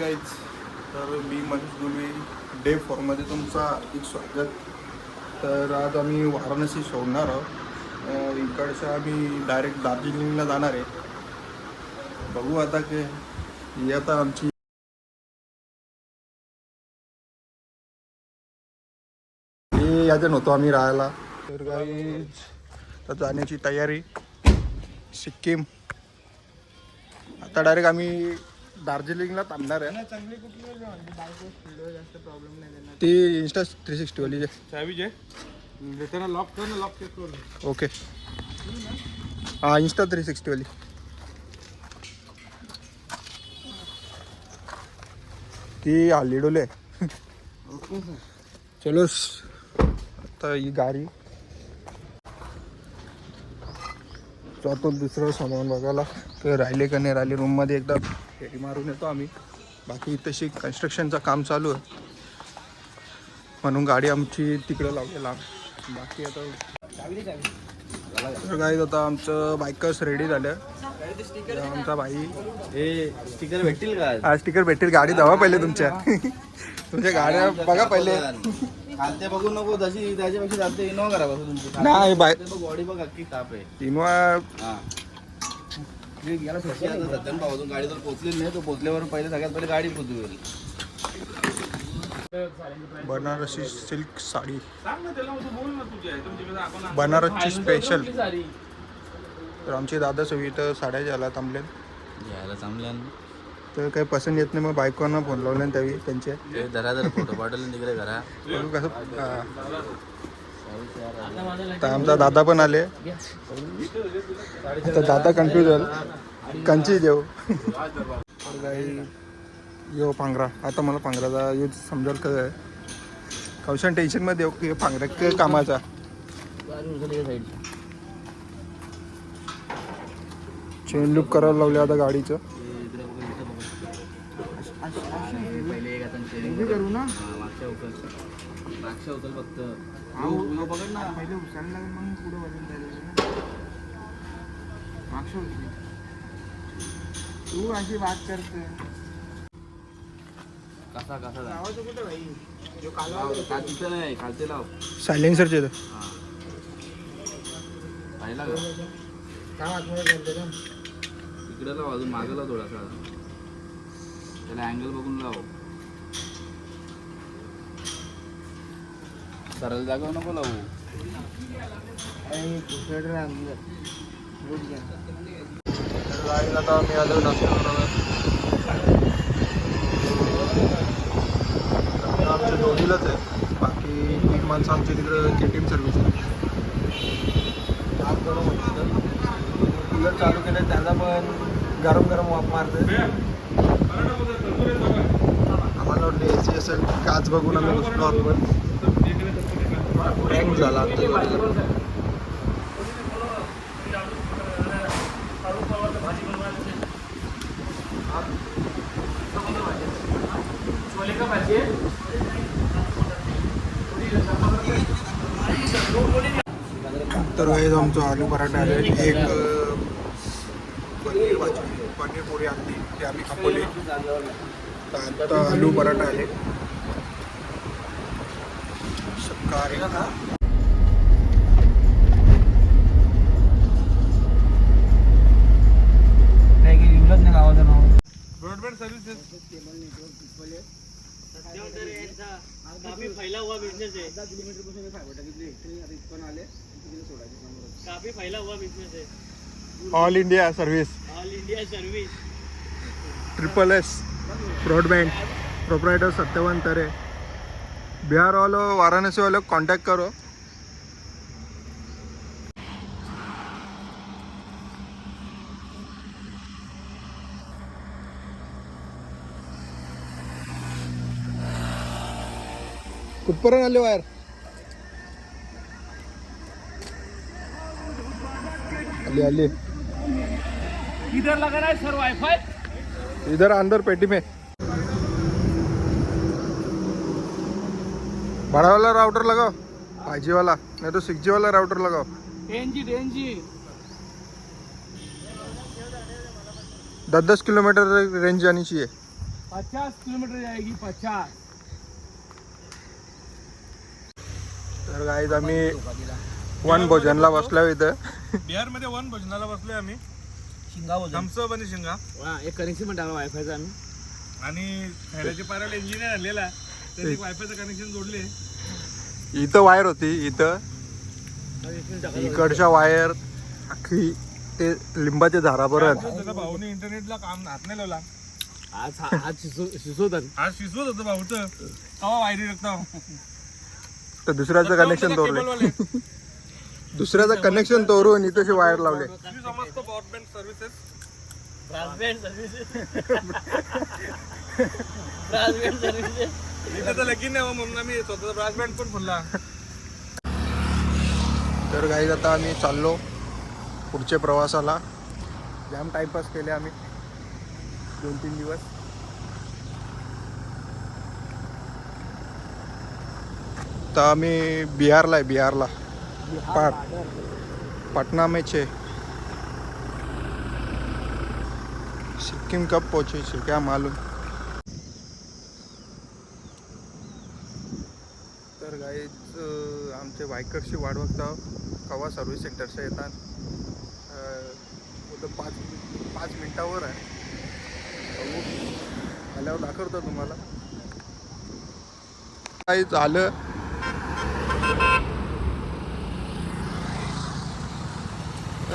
Guys तर मी Mahesh Dubey day फोरमध्ये तुमचा एक स्वागत. तर आज आम्ही वाराणसी सोडणार आहोत. इकडच्या आम्ही डायरेक्ट दार्जिलिंगला जाणार आहे. बघू आता की आता आमची हे याच्यान नव्हतो आम्ही राहायला. तर गाईज तर जाण्याची तयारी. सिक्कीम. आता डायरेक्ट आम्ही दार्जिलिंगला थांबणार आहे. चांगली कुठली व्हिडिओ जास्त प्रॉब्लेम नाही देणार ती इन्स्टा थ्री सिक्स्टी वाली चावी जे देताना लॉक कर ना लॉक चेक ओके. हां इन्स्टा थ्री सिक्स्टी वाली. ती हल्ली डोले चलो आता ही गाडी. जातो दुसरं सामान बघायला. तर राहिले का नाही राहिले रूममध्ये एकदा. फेरी मारून येतो आम्ही. बाकी तशी कन्स्ट्रक्शनचं काम चालू आहे. म्हणून गाडी आमची तिकडं लावलेला बाकी आता तर काय आता आमचं बायकर्स रेडी झालं. आमचा भाई हे स्टिकर भेटतील का हा स्टिकर भेटेल गाडी धावा पहिले तुमच्या. तुमच्या गाड्या बघा पहिले. बघू. नको. जशी त्याच्यापेक्षा इनोवा करा बघू तुमची. नाही, बाय- बॉडी बघ अख्खी ताप आहे. इनोवा गेला सत्यान भावातून गाडी जर पोहोचलेली नाही तो पोहोचल्यावर पहिले सगळ्यात पहिले गाडी बनारसी सिल्क साडी बनारसची स्पेशल तर आमचे दादा सगळी इथं साड्या ज्याला थांबले घ्यायला चांगल्या तर काही पसंत येत नाही मग बायकोंना फोन लावले त्यावेळी त्यांचे. ते जरा जर फोटो पाठवले तिकडे घरा कसं. तर आमचा दादा पण आले. आता दादा कन्फ्यूज झाला. कंची देऊ यो पांघरा आता मला पांघराचा यूज समजेल कसं आहे कौशन टेन्शनमध्ये येऊ की पांघरा क- कामाचा. चेन लूक करायला लावले आता गाडीचं. करू ना. मागच्या उकल फक्त. पकड ना. पहिले लागेल मग पुढे वजन द्यायला मागच्या उचली तू अशी बात करते कसा कसा लावायचं कुठे भाई? जो लाव, का तिथं नाही खालते लाव. सायलेन्सरचे पाहिला का? काय आतमध्ये इकडे लाव अजून मागे लाव थोडासा. त्याला अँगल बघून लाव. सरळ जागा नको लावू. आता मी आलो आमच्या दोघीलाच आहे बाकी तीन माणसं आमच्या तिकडं के टी एम सर्व्हिस काम करू कूलर चालू केलं त्याला पण गरम गरम वाफ मारते आम्हाला वाटलं ए सी असेल काच बघून आम्ही बसलो आपण पण झाला आता तर हे आमचं आलू पराठा आले एक पनीर भाजी पनीर पोळी आणली. ती आम्ही खापवली आता आलू पराठा आले शाकाहारी नाही की लिहिलंच नाही गावाचं नाव ब्रॉडबँड सर्व्हिसेस काफी फैला हुआ बिजनेस है दहा किलोमीटरपासून फायबर टाकीतले एकटे आता इथपर्यंत आले तिकडे सोडायचे समोर काफी फैला हुआ बिजनेस है all India service all India service triple S broadband proprietor Satyawan Tare Bihar वालों वाराणसी वालों कांटेक्ट करो. कुठपर्यंत आले वायर आली आली. इधर लगा रहा है सर वाईफाई इधर अंदर पेटी में. बड़ा वाला राउटर लगाओ। फाइव जी वाला नहीं तो सिक्स जी वाला राउटर लगाओ। Ten G ten G. दस दस किलोमीटर रेंज जानी चाहिए। पचास किलोमीटर जाएगी पचास। गाईज आम्ही वन भोजनला बसलो इथं. बिहारमध्ये वन भोजनाला बसलोय आम्ही. शिंगा थम्सअप आणि शिंगा. एक कनेक्शन पण टाकला वायफायचा आम्ही. आणि खैराची पाराला इंजिनियर आलेला त्याने वायफायचं कनेक्शन जोडले इथं वायर होती इथं. इकडच्या वायर अख्खी ते लिंबाच्या झाडापर्यंत. भाऊने इंटरनेटला काम हात नाही लावला. आज आज होतं भाऊचं. वायरी रक्ता तर दुसऱ्याचं कनेक्शन तोडले दुसऱ्याचं कनेक्शन तोडून इथं वायर लावले. समजतो ब्रॉडबँड सर्व्हिसेस इथं तर लगीन नाही हो म्हणून आम्ही स्वतःचा ब्रास बँड पण तर गाईज आता आम्ही चाललो पुढच्या प्रवासाला. जाम टाइमपास केले आम्ही. दोन तीन दिवस. तर आम्ही बिहारला आहे बिहारला. पाट पटना में छे सिक्किम कब पहुंचे छे क्या मालूम. तर गाईच आमचे बायकर्सची वाट बघता कवा सर्व्हिस सेंटरच्या येतात? अं, पाच पाच मिनिटावर आहे. बघू. आल्यावर दाखवतो तुम्हाला. काही झालं?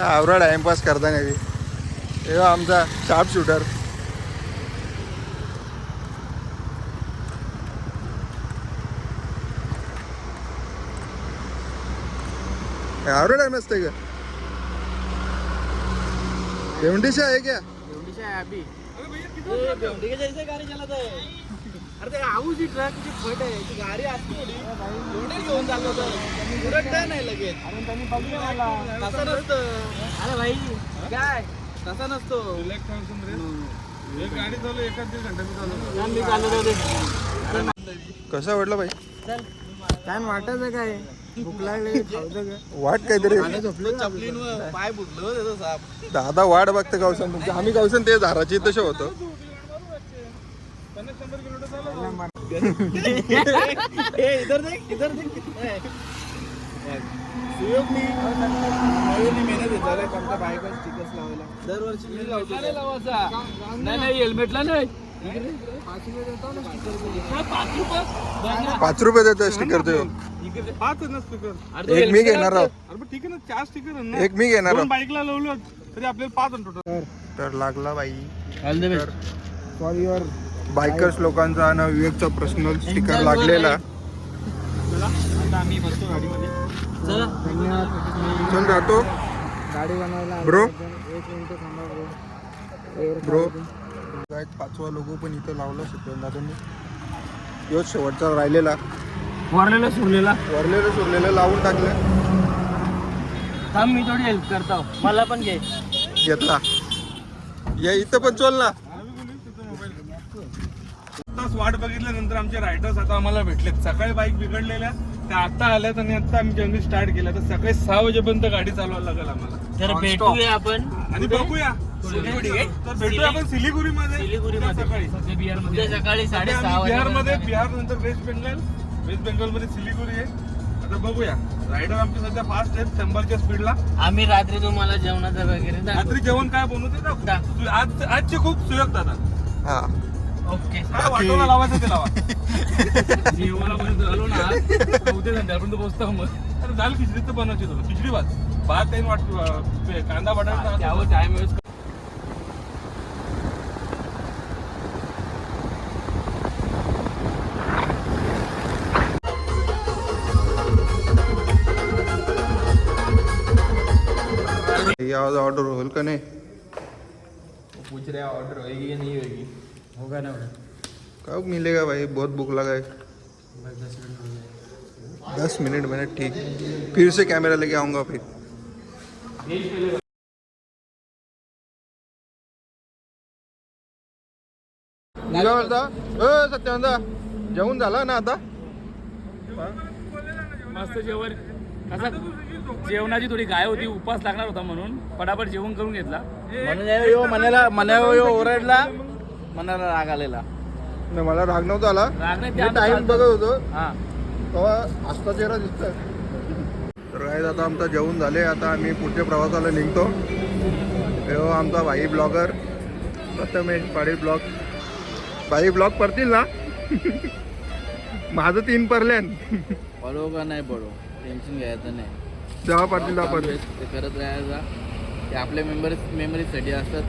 आवरा टाइमपास करता नाही आमचा शार्प शूटर आवरा टाइम असते का भेवंडीशी आहे क्या? गाडी चालत आहे. अरे ते आऊची ट्रक ची फट आहे. ती गाडी असते थोडी. एवढे घेऊन चाललो होतं. उरटता नाही लगेच. तसं नसतं. अरे भाई काय? तसा नसतो. एक गाडी चालू एकाच दीड घंट्यात चालू कसं वाटलं भाई? छान वाटायचं काय? वाट काहीतरी. पाय दादा वाट बघते गावसन तुमची. आम्ही गावसन ते धाराची तसे होतो. दरवर्षी मी लावतो. नाही नाही हेल्मेटला नाही. पाच रुपये देतो स्टिकर तो. पाच ना स्पीकर एक मी घेणार आहोत. ठीक आहे ना चार स्टिकर एक मी घेणार आहोत. बाईकला लावलं तरी आपल्याला पाच टोटल तर लागला बाई. फॉर युअर बायकर्स लोकांचा आणि विवेकचा पर्सनल स्टिकर लागलेला. चला राहतो. गाडी बनवायला Bro. एक मिनिट थांबा ब्रो ब्रो काय पाचवा लोगो पण इथं लावला शिकवून दादांनी योच शेवटचा राहिलेला. वरलेला सोडलेला वरलेलं सोडलेलं लावून टाकलं. थांब मी थोडी हेल्प करतो. मला पण घे. घेतला. या इथं पण चोल ना. तास वाट बघितल्यानंतर आमचे रायडर्स आता आम्हाला भेटलेत. सकाळी बाईक बिघडलेल्या त्या आता आल्यात आणि आता आम्ही जर्नी स्टार्ट केल्या. तर सकाळी सहा वाजेपर्यंत गाडी चालवायला लागेल आम्हाला. तर भेटूया आपण. आणि बघूया. तर भेटूया आपण सिलिगुरी मध्ये सिलिगुरीमध्ये. सकाळी. उद्या सकाळी साडेसहा बिहारमध्ये. बिहार नंतर वेस्ट बेंगल. वेस्ट बेंगलमध्ये सिलिगुरी आहे. आता बघूया. रायडर आमचे सध्या फास्ट आहेत शंभरच्या स्पीडला आम्ही रात्री तुम्हाला जेवणाचं वगैरे. रात्री जेवण काय बनवते. आज आजचे खूप सुयोग दादा. हा. ओके. वाटोला लावायचं ते लावा. जेवणापर्यंत झालो ना उद्या संध्याकाळपर्यंत पोहोचतो मग. अरे झालं खिचडी तर बनवायची तुला. खिचडी भात. भात काही वाट कांदा बटाटा त्यावर टाइम वेस्ट ये आज ऑर्डर होईल का नाही? पूछ रहे ऑर्डर होएगी या नहीं होएगी। होगा ना कब मिलेगा भाई? बहुत भूख लगा है। दस मिनट हो मैंने ठीक फिर से कैमरा लेके आऊँगा फिर। अ जेवण झाला ना आता? मस्त जेवण. कसा जेवणाची थोडी गाय होती उपास लागणार होता म्हणून पटापट जेवण करून घेतला. म्हणून यो मनाला यो ओरडला. मनाला राग आलेला. नाही मला राग नव्हता आला. राग नाही, ते मी आमचं टाइम चालतं. बघत होतो. हा. तेव्हा चेहरा दिसतोय. तर आता आमचं जेवण झाले आता आम्ही पुढच्या प्रवासाला निघतो. तेव्हा आमचा भाई ब्लॉगर प्रथमेश पाटील ब्लॉग भाई ब्लॉग पडतील ना? माझं तीन परल्यान पडो का नाही पडो? टेन्शन घ्यायचं नाही. पडतील तेव्हा काम पडतील ते करत राहायचा ते आपल्या मेंबर्स मेमरीजसाठी असतात.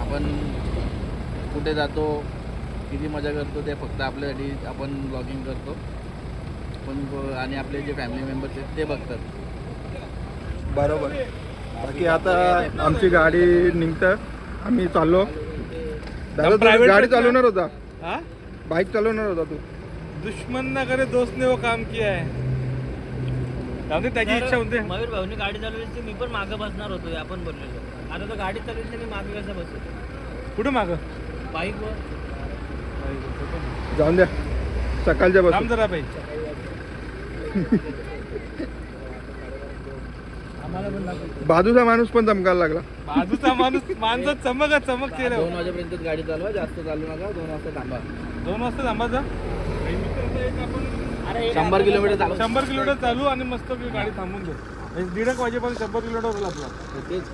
आपण कुठे जातो किती मजा करतो ते फक्त आपल्यासाठी आपण ब्लॉगिंग करतो. पण आणि आपले जे फॅमिली मेंबर्स आहेत ते बघतात. बरोबर. बाकी आता आमची गाडी निघतं आम्ही चाललो. दादा गाडी? चालवणार होता? हाँ? बाईक चालवणार होता तू? दुश्मन ना करे दोस्त ने वो काम किया है। जाऊ दे त्याची इच्छा होते. मयूर भाऊनी गाडी चालवली मी पण मागं बसणार होतो आपण बोललेलो. आता तो गाडी चालवली मी मागे कसं बसू? कुठं माग? बाईकवर जाऊन द्या. सकाळच्या बस थांब जरा बाई. बाजूचा माणूस पण चमकायला लागला. बाजूचा माणूस माणसं चमक चमक केलं दोन वाजेपर्यंत गाडी चालवा जास्त चालू नका दोन वाजता थांबा. दोन वाजता आपण अरे शंभर किलोमीटर चालू. शंभर किलोमीटर चालू आणि मस्त गाडी थांबून दे दीड एक वाजेपर्यंत शंभर किलोमीटर होईल आपला. तेच.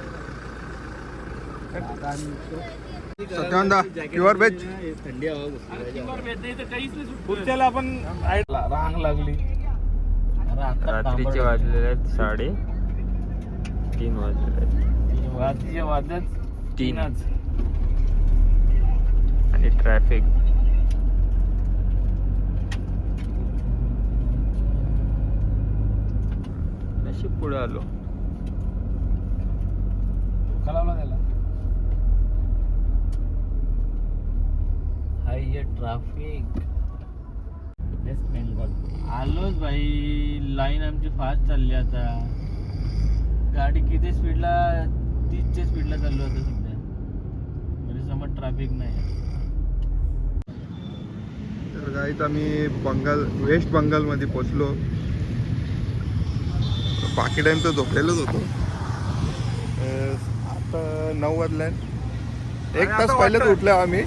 सत्यानंदा प्युअर वेज थंडी हवा घुसली पुढच्याला आपण रांग लागली. रात्रीचे वाजलेले आहेत साडे तीन वाजलेले आहेत. रात्रीच्या वाजत तीनच. आणि ट्रॅफिक पुढे आलो. कलावला त्याला. हाय ये ट्रॅफिक वेस्ट बेंगॉल आलोच भाई लाईन आमची फास्ट चालली आता. गाडी किती स्पीडला तीसच्या स्पीडला चाललो आता सध्या. म्हणजे समज ट्रॅफिक नाही. तर गाईत आम्ही बंगाल वेस्ट बंगालमध्ये पोचलो बाकी टाइम तर झोपलेलोच होतो. आता नऊ वाजल्या एक तास पहिलेच उठलो आम्ही.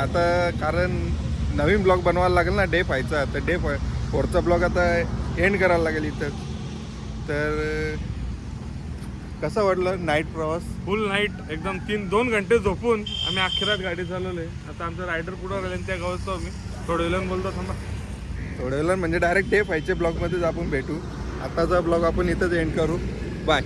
आता कारण नवीन ब्लॉग बनवायला लागेल ना डे फायचा तर डे फाय फोरचा ब्लॉग आता एंड करायला लागेल इथं. तर कसा वाटलं नाईट प्रवास? फुल नाईट एकदम तीन दोन घंटे झोपून आम्ही अखेरात गाडी चालवले. आता आमचा रायडर पुढे राहिले आणि त्या गावात आम्ही. थोडं वेळानं बोलतो थांबा. थोड्या वेळानं म्हणजे डायरेक्ट डे फायच्या ब्लॉगमध्येच आपण भेटू. आताचा ब्लॉग आपण इथंच एंड करू. बाय